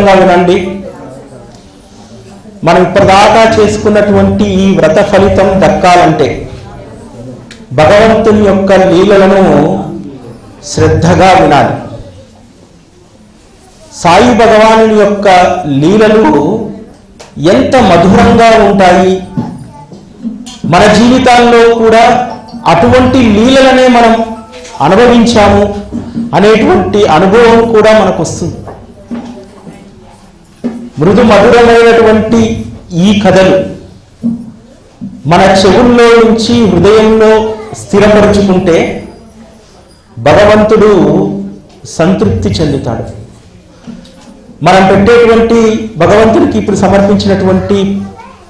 వినండి మనం ఇప్పటిదాకా చేసుకున్నటువంటి ఈ వ్రత ఫలితం దక్కాలంటే భగవంతుని యొక్క లీలలను శ్రద్ధగా వినాలి. సాయి భగవానుని యొక్క లీలలు ఎంత మధురంగా ఉంటాయి. మన జీవితాల్లో కూడా అటువంటి లీలలనే మనం అనుభవించాము అనేటువంటి అనుభవం కూడా మనకు వస్తుంది మృదు మధురమైనటువంటి ఈ కథలు మన చెవుల్లో నుంచి హృదయంలో స్థిరపరుచుకుంటే భగవంతుడు సంతృప్తి చెందుతాడు. మనం పెట్టేటువంటి భగవంతుడికి ఇప్పుడు సమర్పించినటువంటి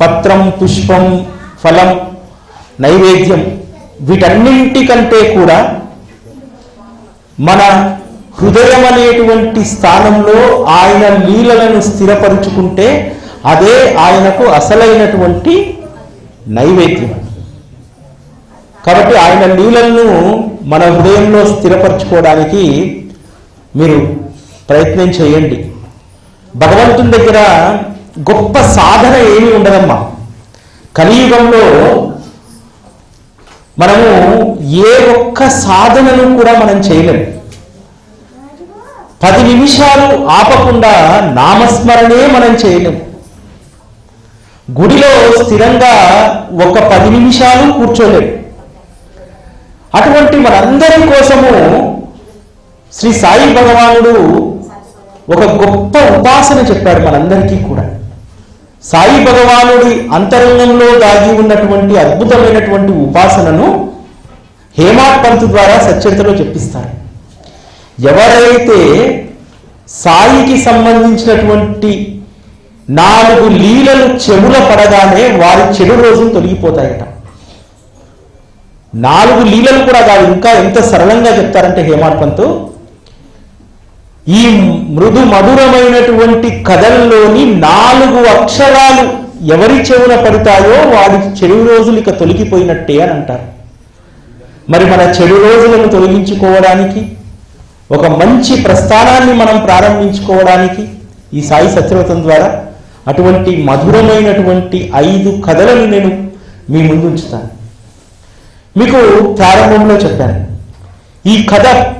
పత్రం పుష్పం ఫలం నైవేద్యం వీటన్నింటికంటే కూడా మన హృదయం అనేటువంటి స్థానంలో ఆయన లీలలను స్థిరపరుచుకుంటే అదే ఆయనకు అసలైనటువంటి నైవేద్యం. కాబట్టి ఆయన లీలలను మన హృదయంలో స్థిరపరచుకోవడానికి మీరు ప్రయత్నం చేయండి. భగవంతుని దగ్గర గొప్ప సాధన ఏమీ ఉండదమ్మా. కలియుగంలో మనము ఏ ఒక్క సాధనను కూడా మనం చేయలేము పది నిమిషాలు ఆపకుండా నామస్మరణే మనం చేయలేము గుడిలో స్థిరంగా ఒక పది నిమిషాలు కూర్చోలేము అటువంటి మనందరి కోసము శ్రీ సాయి భగవానుడు ఒక గొప్ప ఉపాసన చెప్పాడు మనందరికీ కూడా. సాయి భగవానుడి అంతరంగంలో దాగి ఉన్నటువంటి అద్భుతమైనటువంటి ఉపాసనను హేమాపంత్ ద్వారా సచ్చరితలో చెప్పిస్తారు. ఎవరైతే సాయికి సంబంధించినటువంటి నాలుగు లీలలు చెవుల పడగానే వారి చెడు రోజులు తొలగిపోతాయట. నాలుగు లీలలు కూడా కాదు ఇంకా ఎంత సరళంగా చెప్తారంటే హేమాడ్ పంత్ ఈ మృదు మధురమైనటువంటి కథల్లోని నాలుగు అక్షరాలు ఎవరి చెవున పడతాయో వారి చెడు రోజులు ఇక తొలగిపోయినట్టే అని అంటారు. మరి మన చెడు రోజులను తొలగించుకోవడానికి ఒక మంచి ప్రస్థానాన్ని మనం ప్రారంభించుకోవడానికి ఈ సాయి సత్యవ్రతం ద్వారా అటువంటి మధురమైనటువంటి ఐదు కథలను నేను మీ ముందు ఉంచుతాను. మీకు ప్రారంభంలో చెప్పాను. ఈ కథ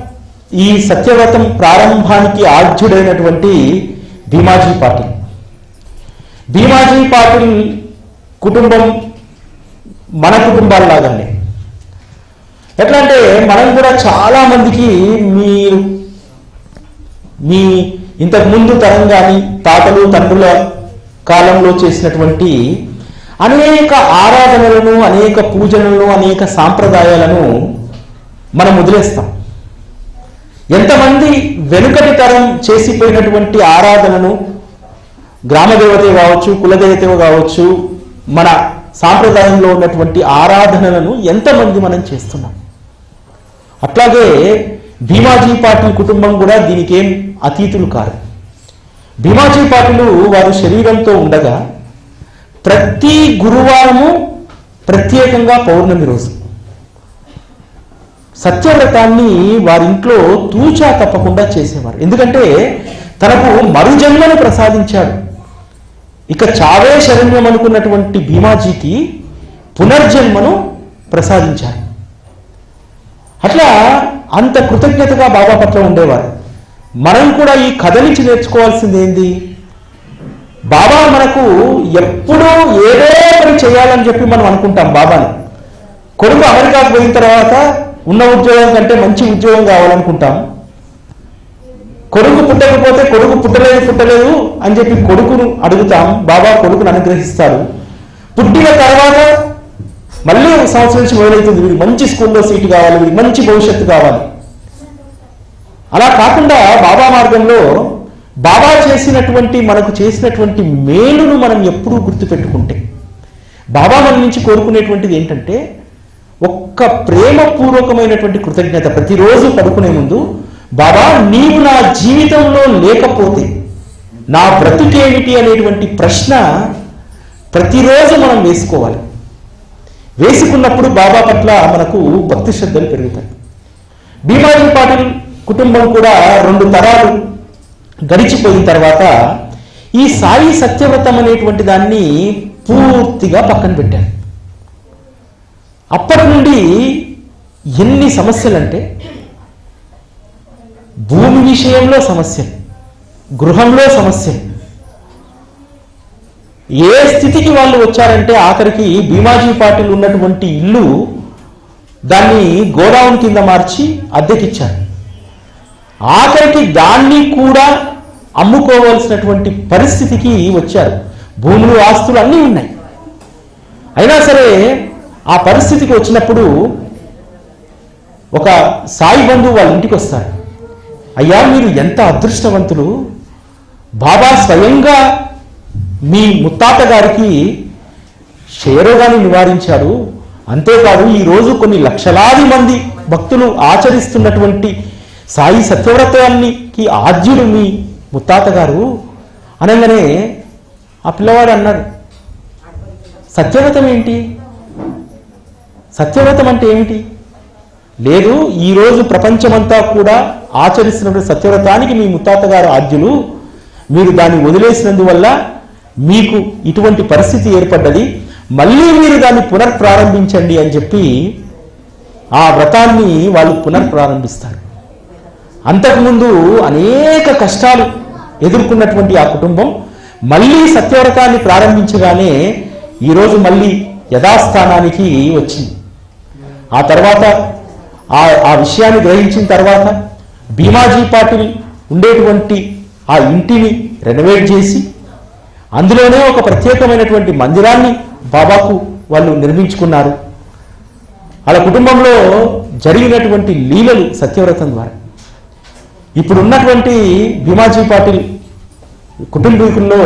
ఈ సత్యవ్రతం ప్రారంభానికి ఆద్యుడైనటువంటి భీమాజీ పాటిల్. భీమాజీ పాటిల్ కుటుంబం మన కుటుంబాల్లాగానే. ఎట్లా అంటే మనం కూడా చాలా మందికి మీరు మీ ఇంతకు ముందు తరం కానీ తాతలు తండ్రుల కాలంలో చేసినటువంటి అనేక ఆరాధనలను అనేక పూజలను అనేక సాంప్రదాయాలను మనం వదిలేస్తాం. ఎంతమంది వెనుకటి తరం చేసిపోయినటువంటి ఆరాధనను గ్రామదేవత కావచ్చు కులదేవత కావచ్చు మన సాంప్రదాయంలో ఉన్నటువంటి ఆరాధనలను ఎంతమంది మనం చేస్తున్నాం? అట్లాగే భీమాజీ పాటిల్ కుటుంబం కూడా దీనికి ఏం అతీతులు కాదు. భీమాజీ పాటిలు వారు శరీరంతో ఉండగా ప్రతి గురువారము ప్రత్యేకంగా పౌర్ణమి రోజు సత్యవ్రతాన్ని వారింట్లో తూచా తప్పకుండా చేసేవారు. ఎందుకంటే తనకు మరుజన్మను ప్రసాదించాడు. ఇక చావే శరణ్యం అనుకున్నటువంటి భీమాజీకి పునర్జన్మను ప్రసాదించాడు అట్లా అంత కృతజ్ఞతగా బాబా పట్ల ఉండేవారు. మనం కూడా ఈ కథ నుంచి నేర్చుకోవాల్సింది ఏంది? బాబా మనకు ఎప్పుడూ ఏదో పని చేయాలని చెప్పి మనం అనుకుంటాం బాబాని. కొడుకు అమెరికాకు పోయిన తర్వాత ఉన్న ఉద్యోగం కంటే మంచి ఉద్యోగం కావాలనుకుంటాం. కొడుకు పుట్టకపోతే కొడుకు పుట్టలేదు పుట్టలేదు అని చెప్పి కొడుకును అడుగుతాం. బాబా కొడుకును అనుగ్రహిస్తారు. పుట్టిన తర్వాత మళ్ళీ ఒక సంవత్సరం నుంచి మొదలవుతుంది. వీడికి మంచి స్కూల్లో సీటు కావాలి వీడికి మంచి భవిష్యత్తు కావాలి. అలా కాకుండా బాబా మార్గంలో బాబా చేసినటువంటి మనకు చేసినటువంటి మేలును మనం ఎప్పుడూ గుర్తుపెట్టుకుంటే బాబా మన నుంచి కోరుకునేటువంటిది ఏంటంటే ఒక్క ప్రేమపూర్వకమైనటువంటి కృతజ్ఞత. ప్రతిరోజు పడుకునే ముందు బాబా నీవు నా జీవితంలో లేకపోతే నా బ్రతుకేమిటి? అనేటువంటి ప్రశ్న ప్రతిరోజు మనం వేసుకోవాలి. వేసుకున్నప్పుడు బాబా పట్ల మనకు భక్తి శ్రద్ధలు పెరుగుతాయి. భీమాజీ పాటిల్ కుటుంబం కూడా రెండు తరాలు గడిచిపోయిన తర్వాత ఈ సాయి సత్యవ్రతం అనేటువంటి దాన్ని పూర్తిగా పక్కన పెట్టాను అప్పటి నుండి ఎన్ని సమస్యలంటే భూమి విషయంలో సమస్యలు గృహంలో సమస్యలు ఏ స్థితికి వాళ్ళు వచ్చారంటే ఆఖరికి భీమాజీ పాటిల్ ఉన్నటువంటి ఇల్లు దాన్ని గోడౌన్ కింద మార్చి అద్దెకిచ్చారు. ఆఖరికి దాన్ని కూడా అమ్ముకోవాల్సినటువంటి పరిస్థితికి వచ్చారు. భూములు ఆస్తులు అన్నీ ఉన్నాయి. అయినా సరే ఆ పరిస్థితికి వచ్చినప్పుడు ఒక సాయి బంధువు వాళ్ళ ఇంటికి వస్తారు. అయ్యా మీరు ఎంత అదృష్టవంతులు? బాబా స్వయంగా మీ ముత్తాత గారికి క్షయరోగాన్ని నివారించారు. అంతేకాదు ఈరోజు కొన్ని లక్షలాది మంది భక్తులు ఆచరిస్తున్నటువంటి సాయి సత్యవ్రతానికి ఆద్యులు మీ ముత్తాత గారు అనగానే ఆ పిల్లవాడు అన్నాడు సత్యవ్రతం ఏంటి సత్యవ్రతం అంటే ఏమిటి లేదు ఈరోజు ప్రపంచమంతా కూడా ఆచరిస్తున్నటువంటి సత్యవ్రతానికి మీ ముత్తాత గారు ఆద్యులు. మీరు దాన్ని వదిలేసినందువల్ల మీకు ఇటువంటి పరిస్థితి ఏర్పడ్డది మళ్ళీ మీరు దాన్ని పునర్ప్రారంభించండి అని చెప్పి ఆ వ్రతాన్ని వాళ్ళు పునర్ప్రారంభిస్తారు అంతకుముందు అనేక కష్టాలు ఎదుర్కొన్నటువంటి ఆ కుటుంబం మళ్ళీ సత్యవ్రతాన్ని ప్రారంభించగానే ఈరోజు మళ్ళీ యథాస్థానానికి వచ్చింది. ఆ తర్వాత ఆ ఆ విషయాన్ని గ్రహించిన తర్వాత భీమాజీ పాటిల్ ఉండేటువంటి ఆ ఇంటిని రెనోవేట్ చేసి అందులోనే ఒక ప్రత్యేకమైనటువంటి మందిరాన్ని బాబాకు వాళ్ళు నిర్మించుకున్నారు. వాళ్ళ కుటుంబంలో జరిగినటువంటి లీలలు సత్యవ్రతం ద్వారా. ఇప్పుడున్నటువంటి భీమాజీ పాటిల్ కుటుంబీకుల్లో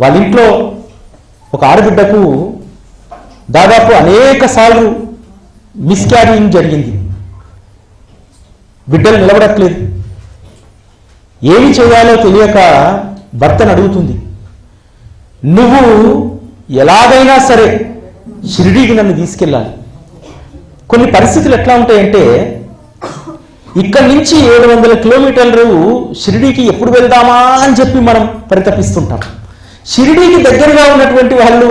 వాళ్ళ ఇంట్లో ఒక ఆడబిడ్డకు దాదాపు అనేక సార్లు మిస్క్యారింగ్ జరిగింది. బిడ్డలు నిలబడట్లేదు. ఏమి చేయాలో తెలియక భర్తను అడుగుతుంది. నువ్వు ఎలాగైనా సరే షిరిడీకి నన్ను తీసుకెళ్ళాలి. కొన్ని పరిస్థితులు ఎట్లా ఉంటాయంటే ఇక్కడి నుంచి ఏడు వందల కిలోమీటర్లు షిరిడీకి ఎప్పుడు వెళ్దామా అని చెప్పి మనం పరితపిస్తుంటాం. షిరిడీకి దగ్గరగా ఉన్నటువంటి వాళ్ళు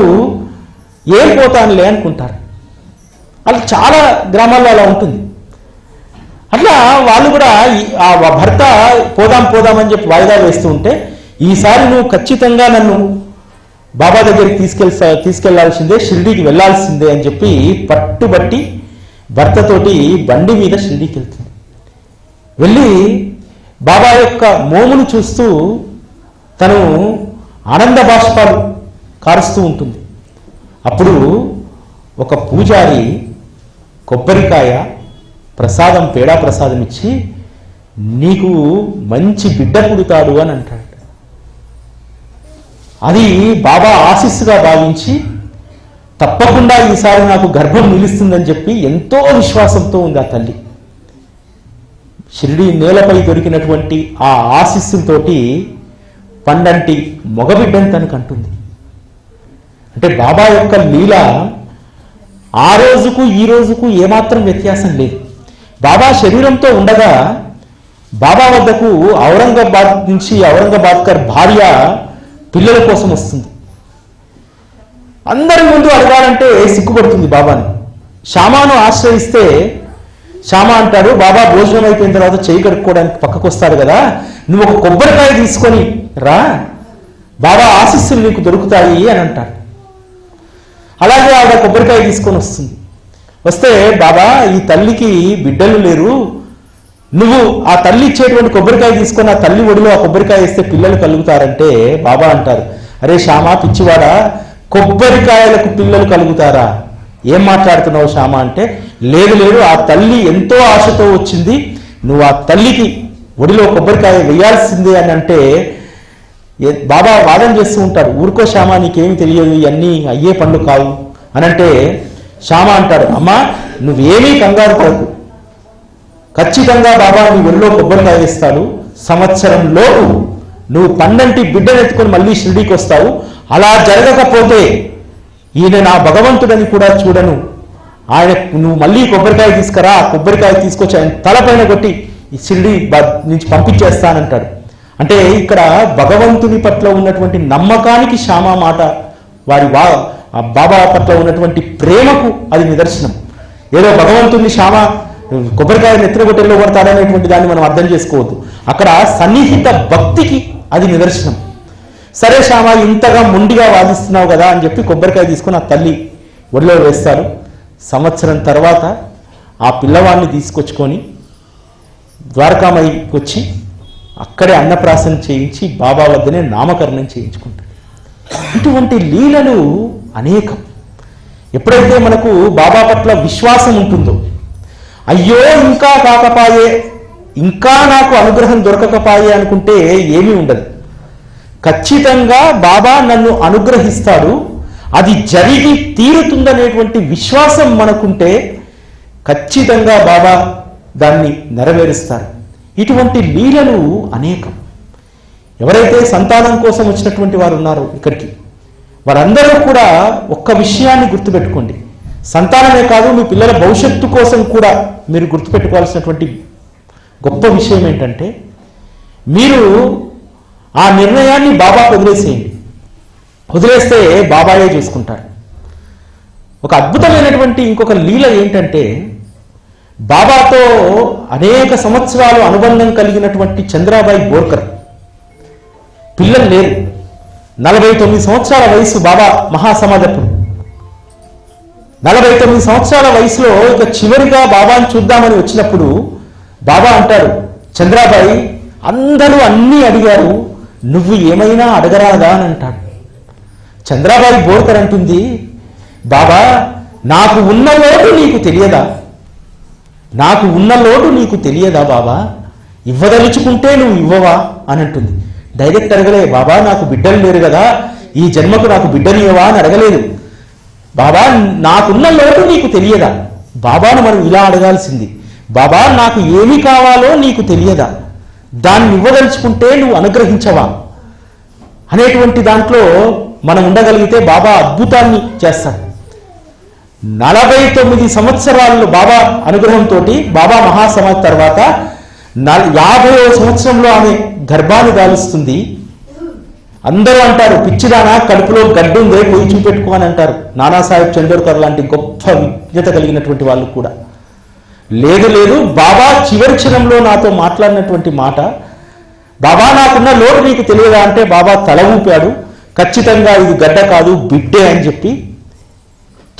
ఏం పోతానులే అనుకుంటారు. అలా చాలా గ్రామాల్లో అలా ఉంటుంది. అట్లా వాళ్ళు కూడా ఆ భర్త పోదాం పోదాం అని చెప్పి వాయిదా వేస్తూ ఉంటే ఈసారి నువ్వు ఖచ్చితంగా నన్ను బాబా దగ్గరికి తీసుకెళ్తా తీసుకెళ్ళాల్సిందే షిరిడీకి వెళ్ళాల్సిందే అని చెప్పి పట్టుబట్టి భర్తతోటి బండి మీద షిరిడీకి వెళ్తుంది. వెళ్ళి బాబా యొక్క మోమును చూస్తూ తను ఆనంద బాష్పాలు కారుస్తూ ఉంటుంది. అప్పుడు ఒక పూజారి కొబ్బరికాయ ప్రసాదం పేడా ప్రసాదం ఇచ్చి నీకు మంచి బిడ్డ పుడతాడు అని అంటాడు. అది బాబా ఆశీస్సుగా భావించి తప్పకుండా ఈసారి నాకు గర్భం నిలుస్తుందని చెప్పి ఎంతో విశ్వాసంతో ఉంది ఆ తల్లి. షిరిడి నేలపై దొరికినటువంటి ఆ ఆశీస్సులతోటి పండంటి మగబిడ్డని తనకు అంటుంది. అంటే బాబా యొక్క లీల ఆ రోజుకు ఈ రోజుకు ఏమాత్రం వ్యత్యాసం లేదు. బాబా శరీరంతో ఉండగా బాబా వద్దకు ఔరంగాబాద్ నుంచి ఔరంగాబాద్కర్ భార్య పిల్లల కోసం వస్తుంది. అందరి ముందు అడగాలంటే సిగ్గుపడుతుంది బాబాని. శ్యామాను ఆశ్రయిస్తే శ్యామ అంటాడు బాబా భోజనం అయిపోయిన తర్వాత చేయి కడుక్కోవడానికి పక్కకు వస్తాడు కదా. నువ్వు ఒక కొబ్బరికాయ తీసుకొని రా. బాబా ఆశీస్సులు నీకు దొరుకుతాయి అని అంటాడు. అలాగే ఆవిడ కొబ్బరికాయ తీసుకొని వస్తుంది. వస్తే బాబా ఈ తల్లికి బిడ్డలు లేరు. నువ్వు ఆ తల్లి ఇచ్చేటువంటి కొబ్బరికాయ తీసుకొని ఆ తల్లి ఒడిలో ఆ కొబ్బరికాయ వేస్తే పిల్లలు కలుగుతారంటే బాబా అంటారు. అరే శ్యామ పిచ్చివాడా కొబ్బరికాయలకు పిల్లలు కలుగుతారా? ఏం మాట్లాడుతున్నావు శ్యామ అంటే లేదు లేదు ఆ తల్లి ఎంతో ఆశతో వచ్చింది. నువ్వు ఆ తల్లికి ఒడిలో కొబ్బరికాయ వేయాల్సిందే అని అంటే బాబా వాదన చేస్తూ ఉంటాడు ఊరుకో శ్యామ నీకేమి తెలియదు ఇవన్నీ అయ్యే పనులు కావు అని అంటే శ్యామ అంటాడు అమ్మా నువ్వేమీ కంగారు పడకు. ఖచ్చితంగా బాబా నీ ఒళ్ళో కొబ్బరికాయ వేస్తాడు సంవత్సరంలో నువ్వు పన్నంటి బిడ్డను ఎత్తుకొని మళ్ళీ షిరిడీకి వస్తావు. అలా జరగకపోతే ఈయన నా భగవంతుడని కూడా చూడను. ఆయన నువ్వు మళ్ళీ కొబ్బరికాయ తీసుకురా ఆ కొబ్బరికాయ తీసుకొచ్చి ఆయన తలపైన కొట్టి ఈ షిరిడి నుంచి పంపించేస్తానంటాడు. అంటే ఇక్కడ భగవంతుని పట్ల ఉన్నటువంటి నమ్మకానికి శ్యామ మాట. వారి వా ఆ బాబా పట్ల ఉన్నటువంటి ప్రేమకు అది నిదర్శనం. ఏదో భగవంతుని శ్యామ కొబ్బరికాయ నెత్తినగొట్టెల్లో కొడతాడనేటువంటి దాన్ని మనం అర్థం చేసుకోవద్దు. అక్కడ సన్నిహిత భక్తికి అది నిదర్శనం. సరే శ్యామ ఇంతగా ముండిగా వాదిస్తున్నావు కదా అని చెప్పి కొబ్బరికాయ తీసుకుని ఆ తల్లి ఒడిలో వేస్తారు. సంవత్సరం తర్వాత ఆ పిల్లవాడిని తీసుకొచ్చుకొని ద్వారకామయ్యకి వచ్చి అక్కడే అన్నప్రాసన చేయించి బాబా వద్దనే నామకరణం చేయించుకుంటారు. ఇటువంటి లీలలు అనేకం. ఎప్పుడైతే మనకు బాబా పట్ల విశ్వాసం ఉంటుందో అయ్యో ఇంకా కాకపాయే. ఇంకా నాకు అనుగ్రహం దొరకకపాయే అనుకుంటే ఏమీ ఉండదు. ఖచ్చితంగా బాబా నన్ను అనుగ్రహిస్తాడు. అది జరిగి తీరుతుందనేటువంటి విశ్వాసం మనకుంటే ఖచ్చితంగా బాబా దాన్ని నెరవేరుస్తారు. ఇటువంటి లీలలు అనేకం. ఎవరైతే సంతానం కోసం వచ్చినటువంటి వారు ఉన్నారో ఇక్కడికి వారందరూ కూడా ఒక్క విషయాన్ని గుర్తుపెట్టుకోండి. సంతానమే కాదు మీ పిల్లల భవిష్యత్తు కోసం కూడా మీరు గుర్తుపెట్టుకోవాల్సినటువంటి గొప్ప విషయం ఏంటంటే మీరు ఆ నిర్ణయాన్ని బాబాకు వదిలేసేయండి. వదిలేస్తే బాబాయే చూసుకుంటారు ఒక అద్భుతమైనటువంటి ఇంకొక లీల ఏంటంటే బాబాతో అనేక సంవత్సరాలు అనుబంధం కలిగినటువంటి చంద్రాబాయి బోర్కర్. పిల్లలు లేరు. నలభై తొమ్మిది సంవత్సరాల వయసు బాబా మహాసమాధప్పుడు నలభై తొమ్మిది సంవత్సరాల వయసులో ఇక చివరిగా బాబాని చూద్దామని వచ్చినప్పుడు బాబా అంటారు చంద్రాబాయి అందరూ అన్నీ అడిగారు నువ్వు ఏమైనా అడగరాదా? అని అంటాడు. చంద్రాబాయి బోర్కర్ అంటుంది బాబా నాకు ఉన్న లోటు నీకు తెలియదా? నాకు ఉన్న లోటు నీకు తెలియదా బాబా? ఇవ్వదలుచుకుంటే నువ్వు ఇవ్వవా? అని అంటుంది. డైరెక్ట్ అడగలే బాబా నాకు బిడ్డలు లేరు కదా ఈ జన్మకు నాకు బిడ్డనివ్వవా? అని అడగలేదు. బాబా నాకున్న లోటు నీకు తెలియదా? బాబాను మనం ఇలా అడగాల్సింది. బాబా నాకు ఏమి కావాలో నీకు తెలియదా? దాన్ని ఇవ్వదలుచుకుంటే నువ్వు అనుగ్రహించవా? అనేటువంటి దాంట్లో మనం ఉండగలిగితే బాబా అద్భుతాన్ని చేస్తాడు. నలభై తొమ్మిది సంవత్సరాల్లో బాబా అనుగ్రహంతో బాబా మహాసమాధి తర్వాత యాభై యాభైవ సంవత్సరంలో ఆమె గర్భాన్ని దాలుస్తుంది అందరూ అంటారు పిచ్చిదానా కడుపులో గడ్డు ఉందే పోయి పెట్టుకో అని అంటారు. నానాసాహెబ్ చండోర్కర్ లాంటి గొప్ప విజ్ఞత కలిగినటువంటి వాళ్ళు కూడా. లేదు లేదు బాబా చివరి క్షణంలో నాతో మాట్లాడినటువంటి మాట బాబా నాకున్న లోటు నీకు తెలియదా? అంటే బాబా తల ఊపాడు. ఖచ్చితంగా ఇది గడ్డ కాదు బిడ్డే అని చెప్పి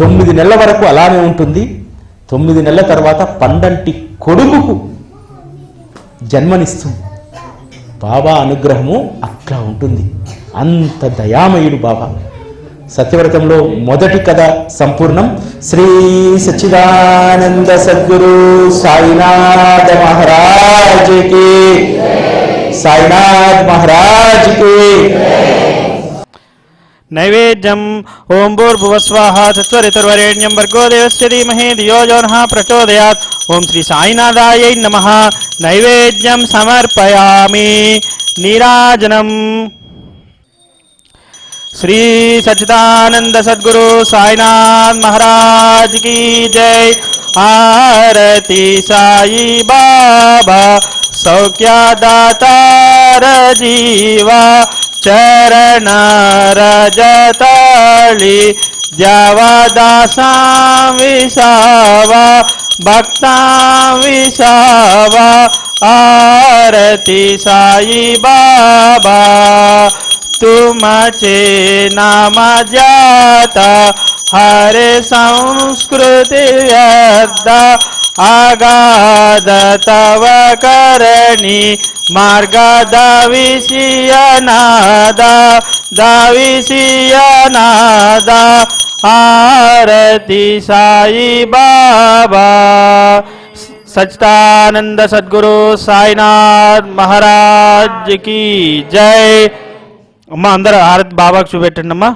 తొమ్మిది నెలల వరకు అలానే ఉంటుంది. తొమ్మిది నెలల తర్వాత పండంటి కొడుకుకు జన్మనిస్తుంది. బాబా అనుగ్రహము అట్లా ఉంటుంది. అంత దయామయుడు బాబా. సత్యవ్రతంలో మొదటి కథ సంపూర్ణం. శ్రీ సచ్చిదానంద సద్గురు సాయినాథ మహారాజ్కి. సాయినాథ్ మహారాజ్కి. నైవేద్యం. ఓం భూర్భువస్వాహ తత్వరితుర్వరేణ్యం భర్గో దేవస్య ధీమహి ధియో యో ప్రచోదయాత్. ఓం శ్రీ సాయినాథాయై నమ. నైవేద్యం సమర్పయామి. నీరాజనం. श्री सच्चिदानन्द सद्गुरु साईनाथ महाराज की जय। आरती साई बाबा सौख्या दातार जीवा चरण रजतली चरणरजताळि दासा विसावा भक्ता विसावा। आरती साई बाबा मचेनामजात हरे संस्कृति यद्दा आगाद तव करणी मार्ग दविषि अनाद दाविषि अनाद आरती साई बाबा। सचितानन्द सद्गुरु साईनाथ महाराज की जय। అమ్మ అందరూ హారతి బాబాకు చూపెట్టండి అమ్మా